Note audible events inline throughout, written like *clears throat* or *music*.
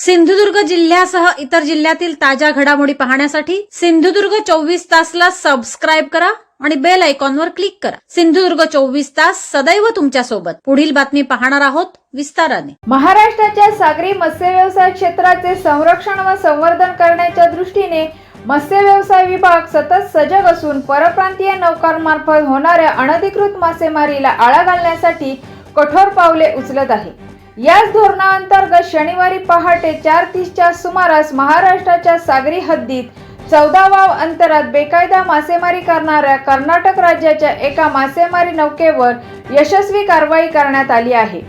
सिंधुदुर्ग जिल्ह्यासह इतर जिल्ह्यातील ताज्या घडामोडी पाहण्यासाठी सिंधुदुर्ग चोवीस तासला सबस्क्राईब करा आणि बेल आयकॉनवर क्लिक करा. सिंधुदुर्ग चोवीस तास सदैव तुमच्यासोबत. पुढील बातमी पाहणार आहोत विस्ताराने. महाराष्ट्राच्या सागरी मत्स्य व्यवसाय क्षेत्राचे संरक्षण व संवर्धन करण्याच्या दृष्टीने मत्स्य व्यवसाय विभाग सतत सजग असून परप्रांतीय नौकांमार्फत होणाऱ्या अनधिकृत मासेमारीला आळा घालण्यासाठी कठोर पावले उचलत आहे. याच धोरणाअंतर्गत शनिवारी पहाटे चार तीसच्या सुमारास महाराष्ट्राच्या सागरी हद्दीत चौदा वाव अंतरात बेकायदा मासेमारी करणाऱ्या कर्नाटक राज्याच्या एका मासेमारी नौकेवर यशस्वी कारवाई करण्यात आली आहे.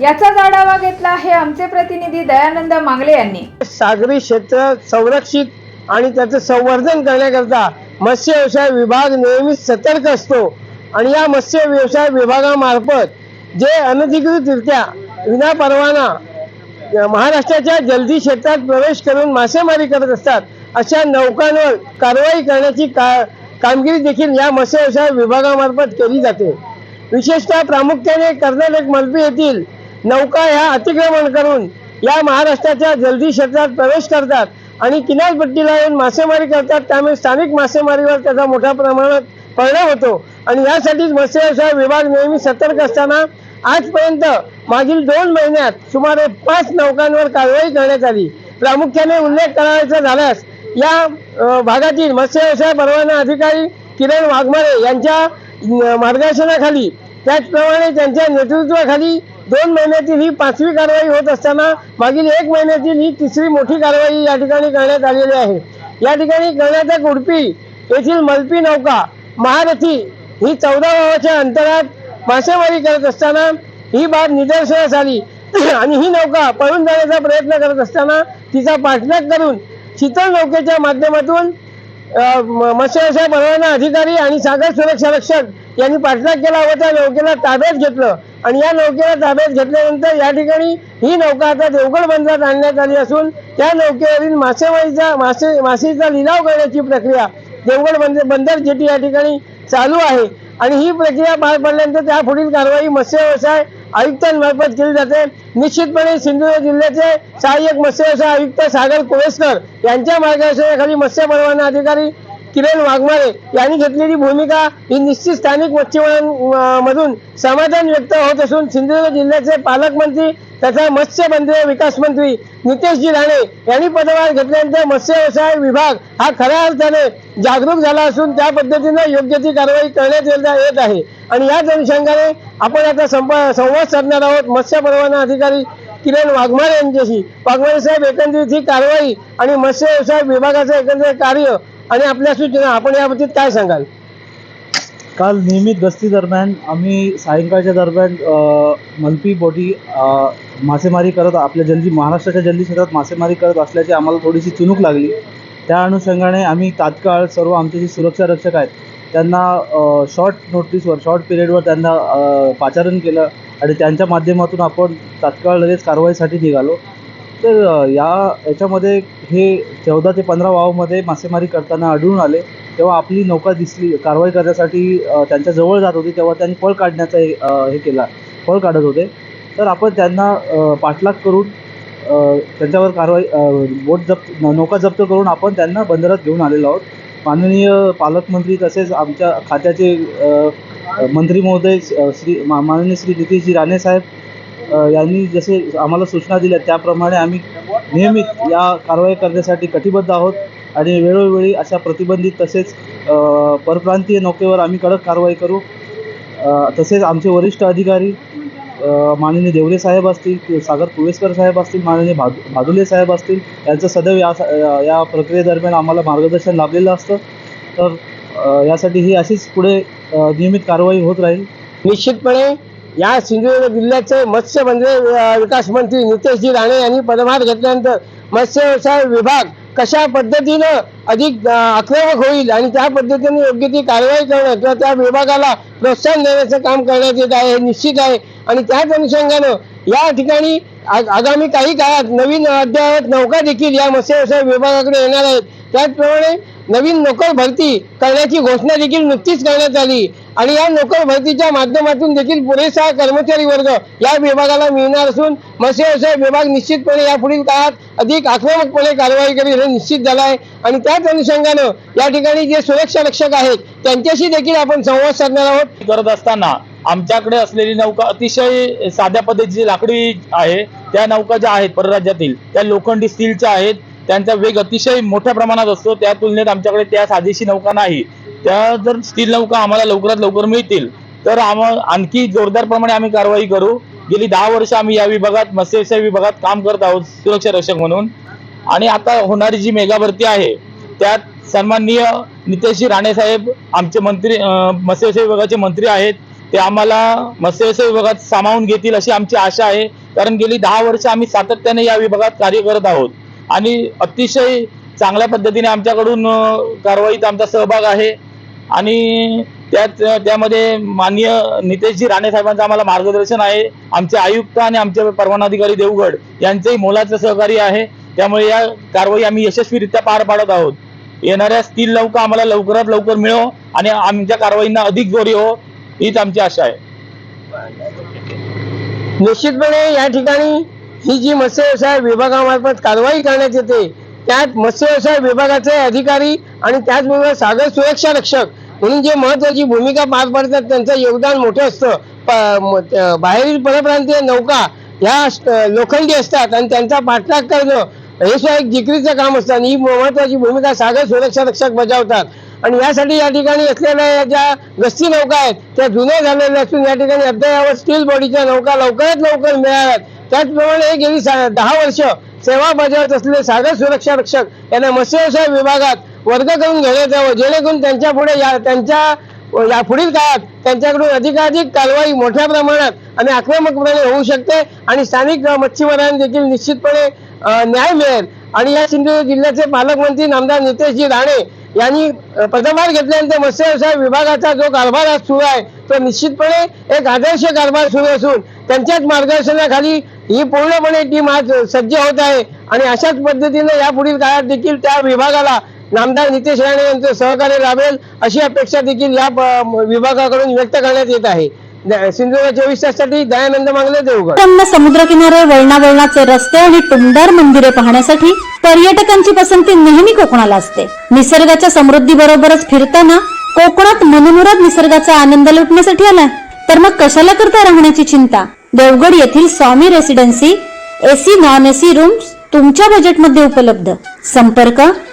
याचा आढावा घेतला आहे आमचे प्रतिनिधी दयानंद मांगले यांनी. सागरी क्षेत्र संरक्षित आणि त्याचं संवर्धन करण्याकरता मत्स्य व्यवसाय विभाग नेहमी सतर्क असतो. आणि या मत्स्य व्यवसाय विभागामार्फत जे अनधिकृतरित्या विना परवाना महाराष्ट्राच्या जलदी क्षेत्रात प्रवेश करून मासेमारी करत असतात अशा नौकांवर कारवाई करण्याची का कामगिरी देखील या मत्स्य व्यवसाय विभागामार्फत केली जाते. विशेषतः प्रामुख्याने कर्नाटक मलपी येथील नौका ह्या अतिक्रमण करून या महाराष्ट्राच्या जलदी क्षेत्रात प्रवेश करतात आणि किनारपट्टीला येऊन मासेमारी करतात. त्यामुळे स्थानिक मासेमारीवर त्याचा मोठ्या प्रमाणात परिणाम होतो. आणि यासाठीच मत्स्य व्यवसाय विभाग नेहमी सतर्क असताना आजपर्यंत मागील दोन महिन्यात सुमारे पाच नौकांवर कारवाई करण्यात आली. प्रामुख्याने उल्लेख करायचा झाल्यास या भागातील मत्स्यव्यवसाय परवाना अधिकारी किरण वाघमारे यांच्या मार्गदर्शनाखाली त्याचप्रमाणे त्यांच्या नेतृत्वाखाली दोन महिन्यातील ही पाचवी कारवाई होत असताना मागील एक महिन्यातील ही तिसरी मोठी कारवाई या ठिकाणी करण्यात आलेली आहे. या ठिकाणी कर्नाटक उडपी येथील मलपी नौका महारथी ही चौदा गावाच्या अंतरात मासेमारी करत असताना ही बाब निदर्शनास आली. *clears throat* आणि ही नौका पळून जाण्याचा प्रयत्न करत असताना तिचा पाठलाग करून शीतल नौकेच्या माध्यमातून मत्स्यव्यवसाय म- परवाना अधिकारी आणि सागर सुरक्षा रक्षक यांनी पाठलाग केला व त्या नौकेला ताब्यात घेतलं. आणि या नौकेला ताब्यात घेतल्यानंतर या ठिकाणी ही नौका आता देवगड बंदरात आणण्यात आली असून त्या नौकेवरील मासेमारीचा मासे मासेचा लिलाव करण्याची प्रक्रिया देवगड बंदर बंदर जेटी या ठिकाणी चालू आहे. आणि ही प्रक्रिया पार पडल्यानंतर त्या पुढील कारवाई मत्स्य व्यवसाय आयुक्तांमार्फत केली जाते. निश्चितपणे सिंधुदुर्ग जिल्ह्याचे सहाय्यक मत्स्य व्यवसाय आयुक्त सागर कोळेस्कर यांच्या मार्गदर्शनाखाली मत्स्य परवाना अधिकारी किरण वाघमारे यांनी घेतलेली भूमिका ही निश्चित स्थानिक मच्छीमारांमधून समाधान व्यक्त होत असून सिंधुदुर्ग जिल्ह्याचे पालकमंत्री तथा मत्स्य मंत्री विकास मंत्री नितेशजी राणे यांनी पदभार घेतल्यानंतर मत्स्य व्यवसाय विभाग हा खऱ्या अर्थाने जागरूक झाला असून त्या पद्धतीनं योग्य ती कारवाई करण्यात येत आहे आणि याच अनुषंगाने आपण आता संप संवाद साधणार आहोत. मत्स्य परवाना अधिकारी किरण वाघमारे यांच्याशी. वाघमारे साहेब एकंदरीत ही कारवाई आणि मत्स्य व्यवसाय विभागाचं एकंदरीत कार्य आणि आपल्या सूचना आपण याबाबतीत काय सांगाल? काल नियमित गस्ती दरम्यान आम्ही सायंकाळच्या दरम्यान मल्पी मलपी बोटी मासेमारी करत आपल्या जल्दी महाराष्ट्राच्या जल्दी क्षेत्रात मासेमारी करत असल्याची आम्हाला थोडीशी चुनूक लागली. त्या अनुषंगाने आम्ही तात्काळ सर्व आमचे जे सुरक्षा रक्षक आहेत. त्यांना शॉर्ट नोटीसवर शॉर्ट पिरियडवर त्यांना पाचारण केलं आणि त्यांच्या माध्यमातून आपण तात्काळ लगेच कारवाईसाठी निघालो. तर या याच्यामध्ये हे चौदा ते पंधरा वावमध्ये मासेमारी करताना आढळून आले. तेव्हा आपली नौका दिसली कारवाई करण्यासाठी त्यांच्याजवळ त्यांच्या जवळ जात होती. तेव्हा त्यांनी पळ काढण्याचा हे हे केला पळ काढत होते. तर आपण त्यांना पाठलाग करून त्यांच्यावर कारवाई बोट जप्त नौका जप्त करून आपण त्यांना बंदरात घेऊन आलेलो आहोत. माननीय पालकमंत्री तसेच आमच्या खात्याचे मंत्री महोदय श्री माननीय श्री नितीशजी राणे साहेब यांनी जसे आम्हाला सूचना दिल्या त्याप्रमाणे आम्ही नियमित या कारवाई करण्यासाठी कटिबद्ध आहोत आणि वेळोवेळी अशा प्रतिबंधित तसेच परप्रांतीय नौकेवर आम्ही कडक कारवाई करू. तसेच आमचे वरिष्ठ अधिकारी माननीय देवरे साहेब असतील सागर कुवेसकर साहेब असतील माननीय भादु भादुले साहेब असतील यांचं सदैव या या- या प्रक्रियेदरम्यान आम्हाला मार्गदर्शन लाभलेलं असतं. तर यासाठी ही अशीच पुढे नियमित कारवाई होत राहील. निश्चितपणे या सिंधुदुर्ग जिल्ह्याचे मत्स्य म्हणजे विकास मंत्री नितेशजी राणे यांनी पदभार घेतल्यानंतर मत्स्य व्यवसाय विभाग कशा पद्धतीनं अधिक आक्रमक होईल आणि त्या पद्धतीने योग्य ती कारवाई करणं किंवा त्या विभागाला प्रोत्साहन देण्याचं काम करण्यात येत आहे हे निश्चित आहे. आणि त्याच अनुषंगानं या ठिकाणी आ- आगामी काही काळात नवीन अद्ययावत नौका देखील या मत्स्य व्यवसाय विभागाकडे येणार आहेत. त्याचप्रमाणे नवीन नोकर भरती करण्याची घोषणा देखील नुकतीच करण्यात आली. आणि या नोकर भरतीच्या माध्यमातून देखील पुरेसा कर्मचारी वर्ग या विभागाला मिळणार असून मत्स्य व्यवसाय विभाग निश्चितपणे यापुढील काळात अधिक आक्रमकपणे कारवाई करेल हे निश्चित झालं आहे. आणि त्याच अनुषंगानं या ठिकाणी जे सुरक्षा रक्षक आहेत त्यांच्याशी देखील आपण संवाद साधणार आहोत. करत असताना आमच्याकडे असलेली नौका अतिशय साध्या पद्धतीची लाकडी आहे त्या नौका ज्या आहेत परराज्यातील त्या लोखंडी स्टीलच्या आहेत. त्यांचा वेग अतिशय मोठ्या प्रमाणात असतो. त्या तुलनेत आमच्याकडे त्या साधीशी नौका नाही. त्या जर स्टील नौका आम्हाला लवकरात लवकर मिळतील तर आम्हा आणखी जोरदार प्रमाणे आम्ही कारवाई करू. गेली दहा वर्ष आम्ही या विभागात मत्स्यव्यवसाय विभागात काम करत आहोत सुरक्षा रक्षक म्हणून. आणि आता होणारी जी मेगा भरती आहे त्यात सन्माननीय नितेशजी राणे साहेब आमचे मंत्री मत्स्यव्यवसाय मत्स्य विभागाचे मंत्री आहेत. ते आम्हाला मत्स्यव्यवसाय विभागात सामावून घेतील अशी आमची आशा आहे. कारण गेली दहा वर्ष आम्ही सातत्याने या विभागात कार्य करत आहोत. आणि अतिशय चांगल्या पद्धतीने आमच्याकडून कारवाईत आमचा सहभाग आहे. आणि त्यात त्यामध्ये माननीय नितेशजी राणे साहेबांचं आम्हाला मार्गदर्शन आहे. आमचे आयुक्त आणि आमचे परवानाधिकारी देवगड यांचंही मोलाचं सहकार्य आहे. त्यामुळे या कारवाई आम्ही यशस्वीरित्या पार पाडत आहोत. येणाऱ्या स्थिर लवकर आम्हाला लवकरात लवकर मिळो आणि आमच्या कारवाईंना अधिक जोरी हो हीच आमची आशा आहे. निश्चितपणे या ठिकाणी ही जी मत्स्य व्यवसाय विभागामार्फत कारवाई करण्यात येते त्यात मत्स्य व्यवसाय विभागाचे अधिकारी आणि त्याचबरोबर सागर सुरक्षा रक्षक म्हणून जे महत्वाची भूमिका पार पाडतात त्यांचं योगदान मोठं असतं. बाहेरील परप्रांतीय नौका ह्या लोखंडी असतात आणि त्यांचा पाठलाग करणं हे सुद्धा एक जिकरीचं काम असतं आणि ही महत्वाची भूमिका सागर सुरक्षा रक्षक बजावतात. आणि यासाठी या ठिकाणी असलेल्या या ज्या गस्ती नौका आहेत त्या जुन्या झालेल्या असून या ठिकाणी अद्ययावत स्टील बॉडीच्या नौका लवकरात लवकर मिळाव्यात. त्याचप्रमाणे गेली सा- दहा वर्ष सेवा बजावत असलेले सागर सुरक्षा रक्षक यांना मत्स्य व्यवसाय विभागात वर्ग करून घेण्यात यावं जेणेकरून त्यांच्या पुढे या त्यांच्या या पुढील काळात त्यांच्याकडून अधिकाधिक कारवाई मोठ्या प्रमाणात आणि आक्रमकपणे होऊ शकते आणि स्थानिक मच्छीमारांना देखील निश्चितपणे न्याय मिळेल. आणि या सिंधुदुर्ग जिल्ह्याचे पालकमंत्री नामदार नितेशजी राणे यांनी पदभार घेतल्यानंतर मत्स्य व्यवसाय विभागाचा जो कारभार आज सुरू आहे तो निश्चितपणे एक आदर्श कारभार सुरू असून त्यांच्याच मार्गदर्शनाखाली ही पूर्णपणे टीम आज सज्ज होत आहे. आणि अशाच पद्धतीने यापुढील काळात देखील त्या विभागाला नामदार नितेश राणे यांचं सहकार्य लाभेल अशी अपेक्षा देखील या विभागाकडून व्यक्त करण्यात येत आहे. सिंधुदुर्ग चोवीस ताससाठी दयानंद मांगले देवगड. उत्तम समुद्रकिनारे वळणावळणाचे रस्ते आणि टुमदार मंदिरे पाहण्यासाठी पर्यटकांची पसंती नेहमी कोकणाला असते. निसर्गाच्या समृद्धी बरोबरच फिरताना कोकणात मनमुराद निसर्गाचा आनंद लुटण्यासाठी आलाय. तर मग कशाला करता राहण्याची चिंता? देवगड येथील Swami Residency AC non AC rooms तुमच्या बजेटमध्ये उपलब्ध. संपर्क